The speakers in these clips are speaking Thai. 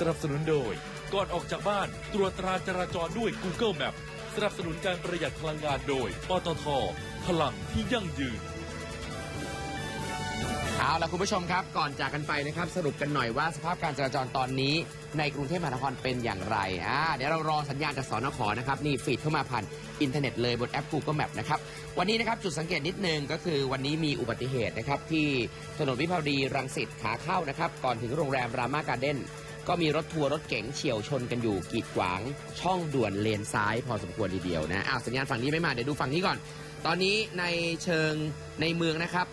สนับสนุนโดย ก่อนออกจากบ้านตรวจตราจราจรด้วย Google Map สนับสนุนการประหยัดพลังงานโดยปตทพลังที่ยั่งยืนเอาละคุณผู้ชมครับ ก่อนจากกันไปนะครับ สรุปกันหน่อยว่าสภาพการจราจรตอนนี้ ในกรุงเทพมหานครเป็นอย่างไรอ่าเดี๋ยวเรารอสัญญาณจากสนขนะครับ นี่ฟีดเข้ามาผ่านอินเทอร์เน็ตเลยบนแอป Google Map นะครับ วันนี้นะครับ จุดสังเกตนิดนึงก็คือวันนี้มีอุบัติเหตุนะครับ ที่ถนนวิภาวดีรังสิตขาเข้านะครับ ก่อนถึงโรงแรมรามาการ์เด้น ก็มีรถทัวร์รถเก๋งเฉียวชนกันอยู่กีดขวาง ช่องด่วนเลนซ้ายพอสมควรทีเดียวนะอ้าวสัญญาณฝั่งนี้ไม่มาเดี๋ยวดูฝั่งนี้ก่อน ตอนนี้ในเชิงในเมืองนะครับ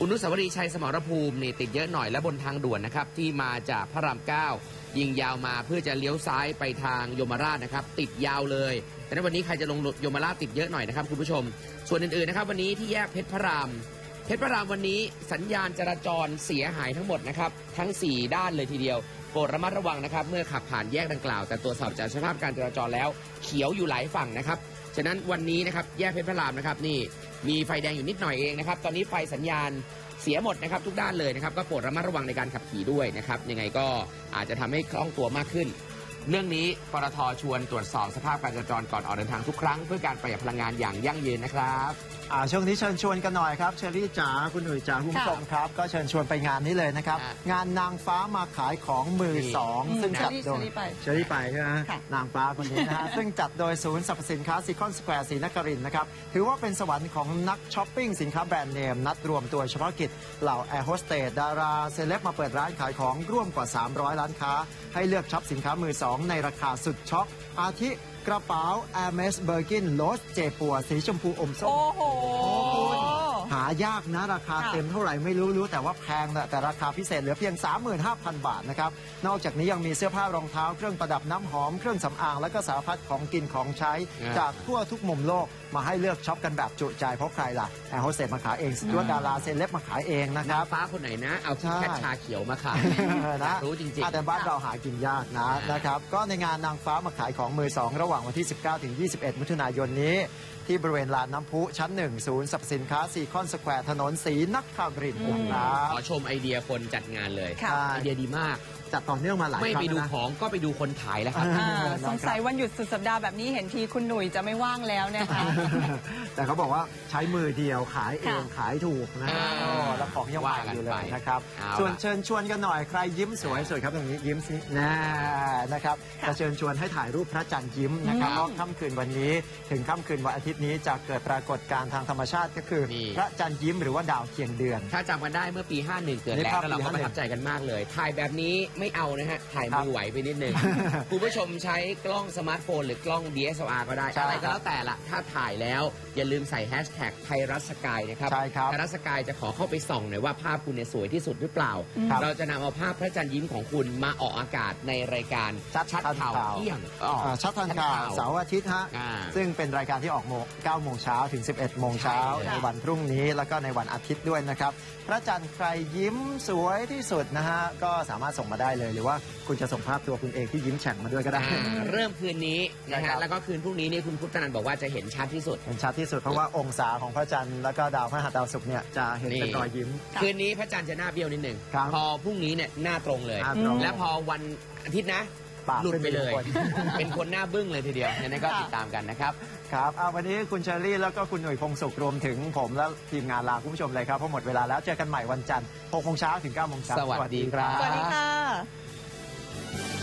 อนุสาวรีย์ชัยสมรภูมินี่ติดเยอะหน่อยและบนทางด่วนนะครับที่มาจากพระรามเก้ายิงยาวมาเพื่อจะเลี้ยวซ้ายไปทางยมราชนะครับ ติดยาวเลยแต่ในวันนี้ใครจะลงยมราชติดเยอะหน่อยนะครับคุณผู้ชม ส่วนอื่นๆนะครับ วันนี้ที่แยกเพชรพระรามเพชรพระรามวันนี้สัญญาณจราจรเสียหายทั้งหมดนะครับ ทั้ง 4 ด้านเลยทีเดียว โปรดระมัดระวังนะครับ เมื่อขับผ่านแยกดังกล่าว แต่ตรวจสอบจากสภาพการจราจรแล้ว เขียวอยู่หลายฝั่งนะครับ ฉะนั้นวันนี้นะครับแยกเพชรพระรามนะครับนี่มีไฟแดงอยู่นิดหน่อยเองนะครับ ตอนนี้ไฟสัญญาณเสียหมดนะครับทุกด้านเลยนะครับ ก็โปรดระมัดระวังในการขับขี่ด้วยนะครับ ยังไงก็อาจจะทำให้คล่องตัวมากขึ้น เรื่องนี้ปตทชวนตรวจสอบสภาพการจราจรก่อนออกเดินทางทุกครั้ง เพื่อการประหยัดพลังงานอย่างยั่งยืนนะครับอ่าช่วงนี้เชิญชวนกันหน่อยครับเชอรี่จ๋าคุณหนุ่ยจ๋าคุณผู้ชมครับ ก็เชิญชวนไปงานนี้เลยนะครับอะงานนางฟ้ามาขายของมือสองอืมซึ่งจัดโดยเชอรี่ไปเชอรี่ไปใช่ไหมค่ะนางฟ้าคนนี้นะฮะซึ่งจัดโดยศูนย์สรรพสินค้าซีคอนสแควร์ศรีนครินทร์นะครับถือว่าเป็นสวรรค์ของนักช้อปปิ้งสินค้าแบรนด์เนมนัดรวมตัวเฉพาะกิจเหล่าแอร์โฮสเตสดาราเซเลบมาเปิดร้านขายของร่วมกว่า 300 ร้านค้า ให้เลือกช็อปสินค้ามือสองในราคาสุดช็อก อาทิกระเป๋า Hermes Birkin l o s เจปัวสีชมพูอมส้มโอ้โห หายากนะราคาค่ะเต็มเท่าไหร่ไม่รู้รู้แต่ว่าแพงแหละแต่ราคาพิเศษเหลือเพียง 35,000 บาทนะครับ นอกจากนี้ยังมีเสื้อผ้ารองเท้าเครื่องประดับน้ำหอม เครื่องสำอางและก็สารพัดของกินของใช้อ่าจากทั่วทุกมุมโลกมาให้เลือกช็อปกันแบบจุใจเพราะใครล่ะแอร์โฮสเตสมาขายเองสจวตดาราเซเลบมาขายเองนะคน้ารับฟ้าคนไหนนะเอาใช่แคทชาเขียวมาขายเอออยานะกรู้จริงอะแต่บ้านเราหากินยากนะอ่านนะครับก็ในงานนางฟ้ามาขายของมือสองระหว่างวันที่ 19ถึง21 มิถุนายนนี้ ที่บริเวณลานน้ำพุชั้นหนึ่งศูนย์สรรพสินค้าซีคอนสแควร์ถนนศรีนครินทร์นะๆคขรัอบชมไอเดียคนจัดงานเลยค่ะไอเดียดีมาก จัดต่อเนื่องมาหลายไม่ครั้ไปงดูแล้วนะ ของก็ไปดูคนขายแล้วครับ อ่านะครับสงสัยวันหยุดสุดสัปดาห์แบบนี้เห็นทีคุณหนุ่ยจะไม่ว่างแล้วนะคะ แต่เขาบอกว่าใช้มือเดียวขายเองค่ะขายถูกนะอ่าโอ้แล้วของยังใหม่อยู่เลยนะครับเอาล่ะส่วนเชิญชวนกันหน่อยใครยิ้มสวยสวยครับตรงนี้ยิ้มสิแน่นะครับจะเชิญชวนให้ถ่ายรูปพระจันทร์ยิ้มนะครับเพราะค่ำคืนวันนี้ถึงค่ำคืนวันอาทิตย์นี้จะเกิดปรากฏการณ์ทางธรรมชาติก็คือ นี่ พระจันทร์ยิ้มหรือว่าดาวเคียงเดือน ถ้าจำกันได้เมื่อปี 51 เกิดนี่แล้วภาพแล้วเราก็ปี ประ51ทับใจกันมากเลย ถ่ายแบบนี้ไม่เอานะฮะ ถ่ายครับมือไหวไปนิดนึง คุณผู้ชมใช้กล้องสมาร์ทโฟนหรือกล้อง DSLR ก็ได้ ใช่อะไรก็ครับแล้วแต่ละถ้าถ่ายแล้วอย่าลืมใส่แฮชแท็กไทยรัฐสกายนะครับใช่ครับไทยรัฐสกายจะขอเข้าไปส่องหน่อยว่าภาพคุณเนี่ยสวยที่สุดหรือเปล่า ครับเราจะนำเอาภาพพระจันทร์ยิ้มของคุณมาออกอากาศในรายการชัดชัดทันข่าวข่าว เที่ยงอ๋อ อ่าชัดทันข่าวเสาร์อาทิตย์ฮะอ่าซึ่งเป็นรายการที่ออกโมง9โมงเช้าถึง 11 โมงเช้าใช่เลย ในวันพรุ่งนี้แล้วก็ในวันอาทิตย์ด้วยนะครับ พระจันทร์ใครยิ้มสวยที่สุดนะฮะ ก็สามารถส่งมาได้เลย หรือว่าคุณจะส่งภาพตัวคุณเองที่ยิ้มแฉ่งมาด้วยก็ได้ อ่าเริ่มคืนนี้นะครัฮะบ แล้วก็คืนพรุ่งนี้เนี่ยคุณพุทธนันท์บอกว่าจะเห็นชัดที่สุด เห็นชัดที่สุดเพราะว่าองศาของพระจันทร์แล้วก็ดาวพฤหัสดาวศุกร์เนี่ยจะเห็นเป็นนี่ รอยยิ้มค่ะคืนนี้พระจันทร์จะหน้าเบี้ยวนิดหนึ่งครับพอพรุ่งนี้เนี่ยหน้าตรงเลย หน้าตรง แล้วพอวันอาทิตย์นะ ปากหลุดไปเลยเป็นคน เป็นคนหน้าบึ้งเลยทีเดียวเนี่ยก็ค่ะติดตามกันนะครับ ครับเอาวันนี้คุณเชอรี่แล้วก็คุณหนุ่ยพงศุขรวมถึงผมและทีมงานลาคุณผู้ชมเลยครับเพราะหมดเวลาแล้วเจอกันใหม่วันจันทร์6โมงเช้าถึง9โมงเช้าสวัสดีครับ สวัสดีค่ะ